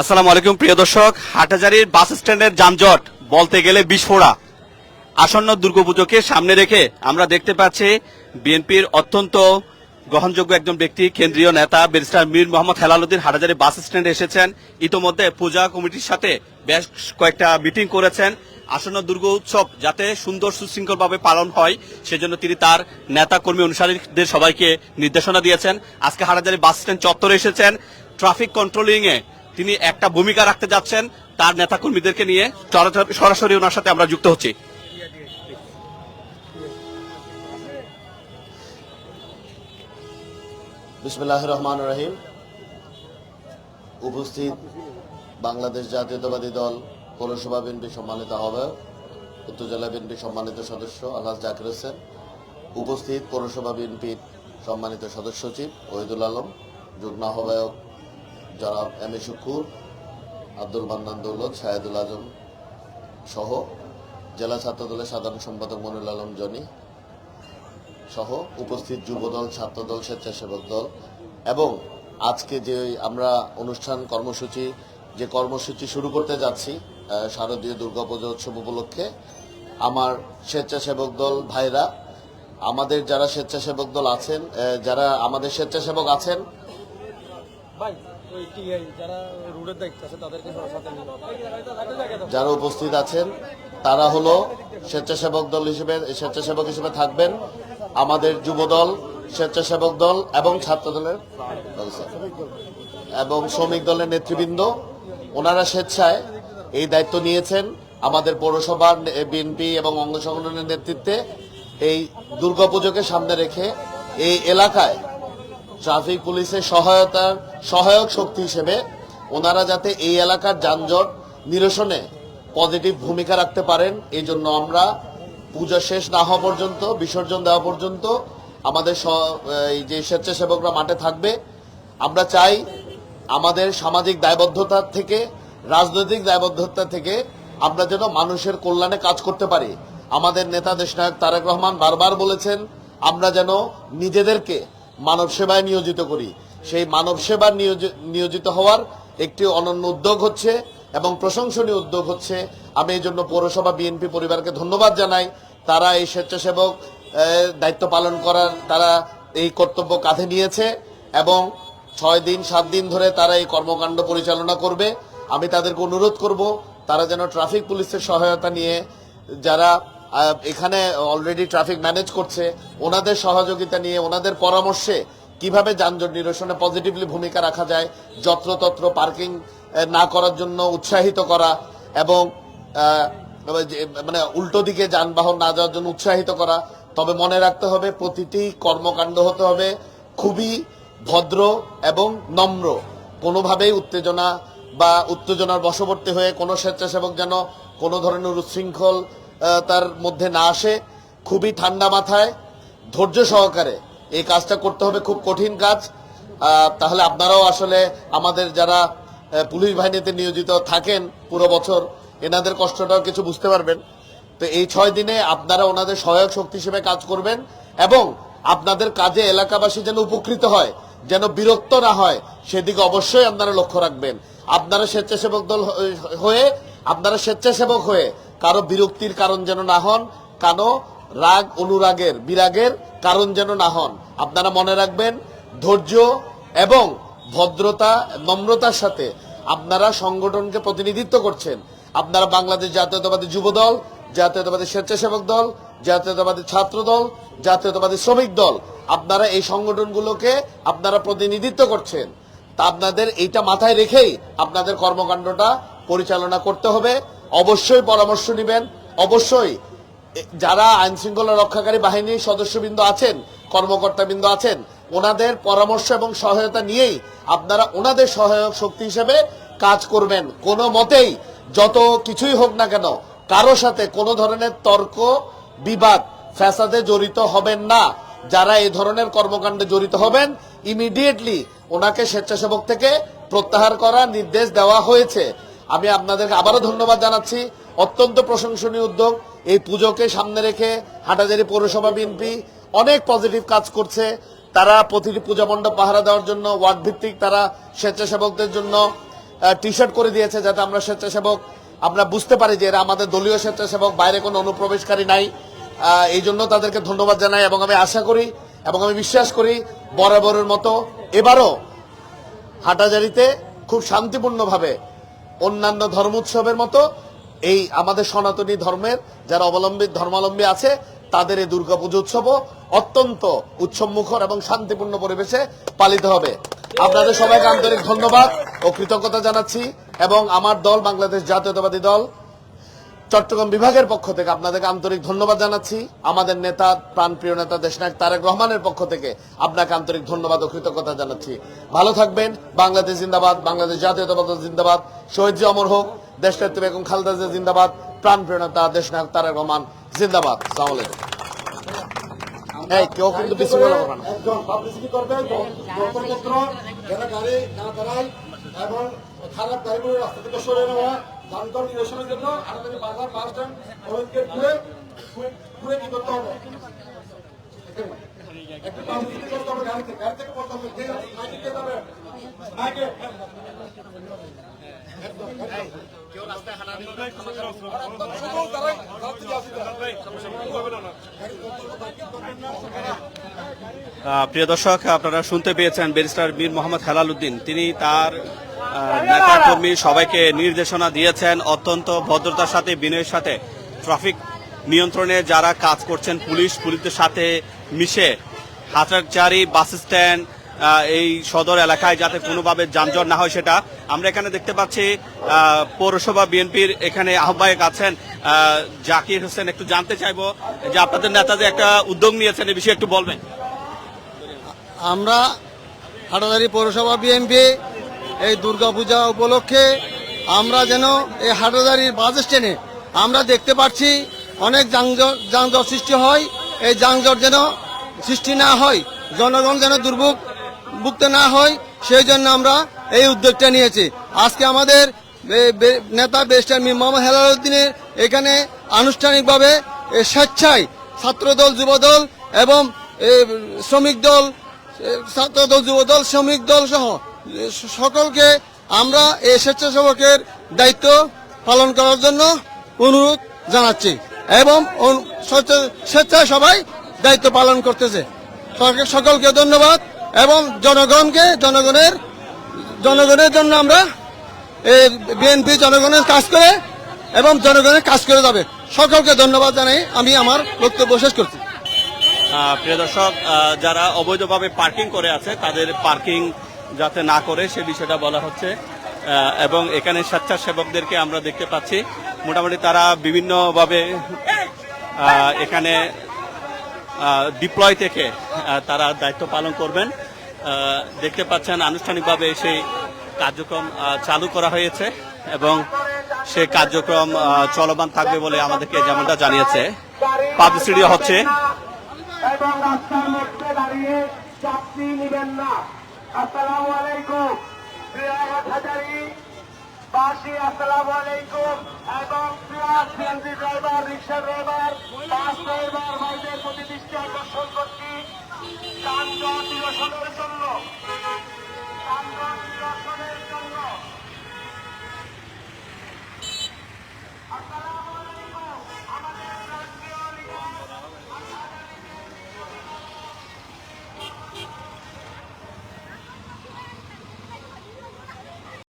আসসালামু আলাইকুম, প্রিয় দর্শক। হাটহাজারির বাস স্ট্যান্ডের যানজট বলতে গেলে বিস্ফোরা। আসন্ন দুর্গাপুজোকে সামনে রেখে আমরা দেখতে পাচ্ছি, বিএনপির অত্যন্ত গ্রহণযোগ্য একজন ব্যক্তি, কেন্দ্রীয় নেতা, ব্যারিস্টার মীর মোহাম্মদ হেলালুদ্দিন হাটহাজারি বাস স্ট্যান্ডে এসেছেন। ইতোমধ্যে পূজা কমিটির সাথে বেশ কয়েকটা মিটিং করেছেন। আসন্ন দুর্গা উৎসব যাতে সুন্দর সুশৃঙ্খলভাবে পালন হয়, সেজন্য তিনি তার নেতা কর্মী অনুসারীদের সবাইকে নির্দেশনা দিয়েছেন। আজকে হাটহাজারি বাস স্ট্যান্ড চত্বরে এসেছেন। ট্রাফিক কন্ট্রোলিং এ তিনি একটা ভূমিকা রাখতে যাচ্ছেন তার নেতা কর্মীদেরকে নিয়ে। সরাসরি ওনার সাথে আমরা যুক্ত হচ্ছি। বিসমুল্লাহ রহমান রহিম। উপস্থিত বাংলাদেশ জাতীয়তাবাদী দল পৌরসভা বিএনপি সম্মানিত আহ্বায়ক উত্তর জেলা বিএনপি সম্মানিত সদস্য আলহাজ জাকির হোসেন, উপস্থিত পৌরসভা বিএনপির সম্মানিত সদস্য সচিব ওহিদুল আলম, যুগ্ম আহ্বায়ক জনাব এম এ শুকুর আব্দুল মান্নান দৌলত শাহেদুল আজম সহ জেলা ছাত্রদলের সাধারণ সম্পাদক মনিরুল আলম জনি সহ উপস্থিত যুবদল, ছাত্রদল, স্বেচ্ছাসেবক দল এবং আজকে যে আমরা অনুষ্ঠান কর্মসূচি, যে কর্মসূচি শুরু করতে যাচ্ছি শারদীয় দুর্গাপূজা উৎসব উপলক্ষে, আমার স্বেচ্ছাসেবক দল ভাইরা, আমাদের যারা স্বেচ্ছাসেবক দল আছেন যারা আমাদের স্বেচ্ছাসেবক আছেন যারা উপস্থিত আছেন, তারা হলো স্বেচ্ছাসেবক দল হিসেবে, স্বেচ্ছাসেবক হিসেবে থাকবেন আমাদের যুবদল, স্বেচ্ছাসেবক দল এবং ছাত্র দলের এবং শ্রমিক দলের নেতৃবৃন্দ, ওনারা স্বেচ্ছায় এই দায়িত্ব নিয়েছেন আমাদের পৌরসভার বিএনপি এবং অঙ্গ সংগঠনের নেতৃত্বে এই দুর্গাপুজোকে সামনে রেখে এই এলাকায় ট্রাফিক পুলিশের সহায়তার সহায়ক শক্তি হিসেবে ওনারা যাতে এই এলাকার যানজট নিরসনে পজিটিভ ভূমিকা রাখতে পারেন এই জন্য আমরা পূজা শেষ না হওয়া পর্যন্ত, বিসর্জন দেওয়া পর্যন্ত আমাদের এই যে স্বেচ্ছাসেবকরা মাঠে থাকবে। আমরা চাই আমাদের সামাজিক দায়বদ্ধতা থেকে, রাজনৈতিক দায়বদ্ধতা থেকে আমরা যেন মানুষের কল্যাণে কাজ করতে পারি। আমাদের নেতা দেশনায়ক তারেক রহমান বারবার বলেছেন, আমরা যেন নিজেদেরকে মানব সেবায় নিয়োজিত করি। সেই মানব সেবার নিয়োজিত হওয়ার একটি অনন্য উদ্যোগ হচ্ছে এবং প্রশংসনীয় উদ্যোগ হচ্ছে। আমি এই জন্য পৌরসভা, বিএনপি পরিবারকে ধন্যবাদ জানাই। তারা এই স্বেচ্ছাসেবক দায়িত্ব পালন করার, তারা এই কর্তব্য কাঁধে নিয়েছে এবং ছয় দিন, সাত দিন ধরে তারা এই কর্মকাণ্ড পরিচালনা করবে। আমি তাদেরকে অনুরোধ করব, তারা যেন ট্রাফিক পুলিশের সহায়তা নিয়ে যারা এখানে অলরেডি ট্রাফিক ম্যানেজ করছে। ওনাদের সহযোগিতা নিয়ে, ওনাদের পরামর্শে কীভাবে যানজট নিরসনে পজিটিভলি ভূমিকা রাখা যায়, যত্রতত্র পার্কিং না করার জন্য উৎসাহিত করা এবং মানে উল্টো দিকে যানবাহন না যাওয়ার জন্য উৎসাহিত করা। তবে মনে রাখতে হবে, প্রতিটি কর্মকাণ্ড হতে হবে খুবই ভদ্র এবং নম্র। কোনোভাবেই উত্তেজনা বা উত্তেজনার বশবর্তী হয়ে কোনো স্বেচ্ছাসেবক যেন কোনো ধরনের উচ্ছৃঙ্খল তার মধ্যে না আসে, খুবই ঠান্ডা মাথায়, ধৈর্য সহকারে। এই কাজটা করতে হবে, খুব কঠিন কাজ। তাহলে আপনারাও আসলে আমাদের যারা পুলিশ বাহিনীতে নিয়োজিত থাকেন পুরো বছর, এনাদের কষ্টটাও কিছু বুঝতে পারবেন। তো এই ছয় দিনে আপনারা ওনাদের সহায়ক শক্তি হিসেবে কাজ করবেন এবং আপনাদের কাজে এলাকাবাসী যেন উপকৃত হয়, যেন বিরক্ত না হয়, সেদিকে অবশ্যই আপনারা লক্ষ্য রাখবেন। আপনারা স্বেচ্ছাসেবক দল হয়ে- আপনারা স্বেচ্ছাসেবক হয়ে কারও বিরক্তির কারণ যেন না হন, কারও রাগ, অনুরাগের, বিরাগের কারণ যেন না হন। আপনারা মনে রাখবেন, ধৈর্য এবং ভদ্রতা, নম্রতার সাথে আপনারা সংগঠনকে প্রতিনিধিত্ব করছেন। আপনারা বাংলাদেশ জাতীয়তাবাদী যুব দল, জাতীয়তাবাদী স্বেচ্ছাসেবক দল, জাতীয়তাবাদী ছাত্র দল, জাতীয়তাবাদী শ্রমিক দল, আপনারা এই সংগঠনগুলোকে আপনারা প্রতিনিধিত্ব করছেন। তা আপনাদের এইটা মাথায় রেখেই আপনাদের কর্মকাণ্ডটা পরিচালনা করতে হবে। অবশ্যই পরামর্শ নেবেন। অবশ্যই যারা আইন শৃঙ্খলা রক্ষাকারী বাহিনীর সদস্যবৃন্দ আছেন, কর্মকর্তাবৃন্দ আছেন, ওনাদের পরামর্শ এবং সহায়তা নিয়েই আপনারা ওনাদের সহায়ক শক্তি হিসেবে কাজ করবেন। কোনো মতেই যত কিছুই হোক না কেন, কারও সাথে কোনো ধরনের তর্ক, বিবাদ, ফ্যাসাদে জড়িত হবেন না। যারা এই ধরনের কর্মকাণ্ডে জড়িত হবেন ইমিডিয়েটলি ওনাকে স্বেচ্ছাসেবক থেকে প্রত্যাহার করার নির্দেশ দেওয়া হয়েছে। আমি আপনাদেরকে আবারও ধন্যবাদ জানাচ্ছি। অত্যন্ত প্রশংসনীয় উদ্যোগ। এই পুজোকে সামনে রেখে হাটাজারি পৌরসভা বিএনপি অনেক পজিটিভ কাজ করছে। তারা প্রতিটি পূজা মণ্ডপ পাহারা দেওয়ার জন্য ওয়ার্ড ভিত্তিক তারা স্বেচ্ছাসেবকদের জন্য টি শার্ট করে দিয়েছে যাতে আমরা স্বেচ্ছাসেবক, আমরা বুঝতে পারি যে এরা আমাদের দলীয় স্বেচ্ছাসেবক, বাইরে কোনো অনুপ্রবেশকারী নাই। এই জন্য তাদেরকে ধন্যবাদ জানাই এবং আমি আশা করি এবং আমি বিশ্বাস করি বরাবরের মতো এবারও হাটাজারিতে খুব শান্তিপূর্ণভাবে অন্যান্য ধর্ম উৎসবের মতো এই আমাদের সনাতনী ধর্মের যারা অবলম্বী ধর্মাবলম্বী আছে, তাদের এই দুর্গাপুজো উৎসবও অত্যন্ত উৎসবমুখর এবং শান্তিপূর্ণ পরিবেশে পালিত হবে। আপনাদের সবাইকে আন্তরিক ধন্যবাদ ও কৃতজ্ঞতা জানাচ্ছি এবং আমার দল বাংলাদেশ জাতীয়তাবাদী দল চট্টগ্রাম বিভাগের পক্ষ থেকে আপনাদেরকে আন্তরিক ধন্যবাদ জানাচ্ছি। আমাদের নেতা, প্রাণপ্রিয় নেতা দেশনায়ক তারেক রহমানের পক্ষ থেকে আপনাকে আন্তরিক ধন্যবাদ ও কৃতজ্ঞতা জানাচ্ছি। ভালো থাকবেন। বাংলাদেশ জিন্দাবাদ, বাংলাদেশ জাতীয়তাবাদ জিন্দাবাদ। শহীদ অমর হোক। দেশনেত্রী বেগম খালেদা জিন্দাবাদ। প্রাণপ্রিয় নেতা, দেশনায়ক তারেক রহমান জিন্দাবাদ। সালাম এই, কেউ কিন্তু বেশি বলা হবে না। একজন পাবলিসিটি করবে নতুনপত্র যেন গাড়ি না দাঁড়ায় এবং খারাপ গাড়িগুলো রাস্তা থেকে সরে নেওয়া। যানজট নিরসনের জন্য আমাদের বাজার বাস স্ট্যান্ড ঘুরে ঘুরে কি করতে হবে? প্রিয় দর্শক, আপনারা শুনতে পেয়েছেন ব্যারিস্টার মীর মোহাম্মদ হেলাল উদ্দিন। তিনি তার নেতাকর্মী সবাইকে নির্দেশনা দিয়েছেন। অত্যন্ত ভদ্রতার সাথে, বিনয়ের সাথে ট্রাফিক নিয়ন্ত্রণে যারা কাজ করছেন, পুলিশ পুলিশের সাথে মিশে হাজারচারি বাস স্ট্যান্ড এই সদর এলাকায় যাতে কোনোভাবে যানজট না হয় সেটা আমরা এখানে দেখতে পাচ্ছি। পৌরসভা বিএনপির এখানে আহ্বায়ক আছেন জাকির হোসেন। একটু জানতে চাইব যে আপনাদের নেতা যে একটা উদ্যোগ নিয়েছেন এই বিষয়ে একটু বলবেন। আমরা হাটাদারি পৌরসভা বিএনপি এই দুর্গাপূজা উপলক্ষে আমরা যেন এই হাটাদারির বাস স্ট্যান্ডে আমরা দেখতে পাচ্ছি অনেক যানজট যানজট সৃষ্টি হয়। এই যানজট যেন সৃষ্টি না হয় জনগণ যেন দুর্ভোগ ভুগতে না হয় সেই জন্য আমরা এই উদ্যোগটা নিয়েছি। আজকে আমাদের নেতা বেস্টার মীর মোহাম্মদ হেলাল উদ্দিনের এখানে আনুষ্ঠানিকভাবে স্বেচ্ছায় ছাত্রদল যুবদল এবং শ্রমিক দল এ, ছাত্র দল যুব দল শ্রমিক দল সহ সকলকে আমরা এই স্বেচ্ছাসেবকের দায়িত্ব পালন করার জন্য অনুরোধ জানাচ্ছি এবং স্বেচ্ছায় সবাই দায়িত্ব পালন করতেছে। সকল- সকলকে ধন্যবাদ এবং জনগণকে, জনগণের জনগণের জন্য আমরা বিএনপি জনগণের কাজ করে এবং জনগণের কাজ করে যাবে। সকলকে ধন্যবাদ জানাই আমি আমার বক্তব্য শেষ করছি। প্রিয় দর্শক যারা অবৈধভাবে পার্কিং করে আছে, তাদের পার্কিং যাতে না করে, সে বিষয়টা বলা হচ্ছে। এবং এখানে স্বেচ্ছাসেবকদেরকে আমরা দেখতে পাচ্ছি। মোটামুটি তারা বিভিন্নভাবে এখানে ডিপ্লয় থেকে তারা দায়িত্ব পালন করবেন। দেখতে পাচ্ছেন আনুষ্ঠানিকভাবে সেই কার্যক্রম চালু করা হয়েছে এবং সেই কার্যক্রম চলমান থাকবে বলে আমাদেরকে যেমনটা জানিয়েছে। পাবলিসিটি হচ্ছে। এবং রাস্তার মধ্যে দাঁড়িয়ে চাকরি নিবেন না। আসসালামু আলাইকুম। প্রিয় হাজারি বাসি, আসসালামু আলাইকুম। এবং প্রিয় CNG driver, rickshaw driver, bus driver, ভাইদের প্রতি দৃষ্টি আকর্ষণ করছি। যানজট নিরসনের জন্য।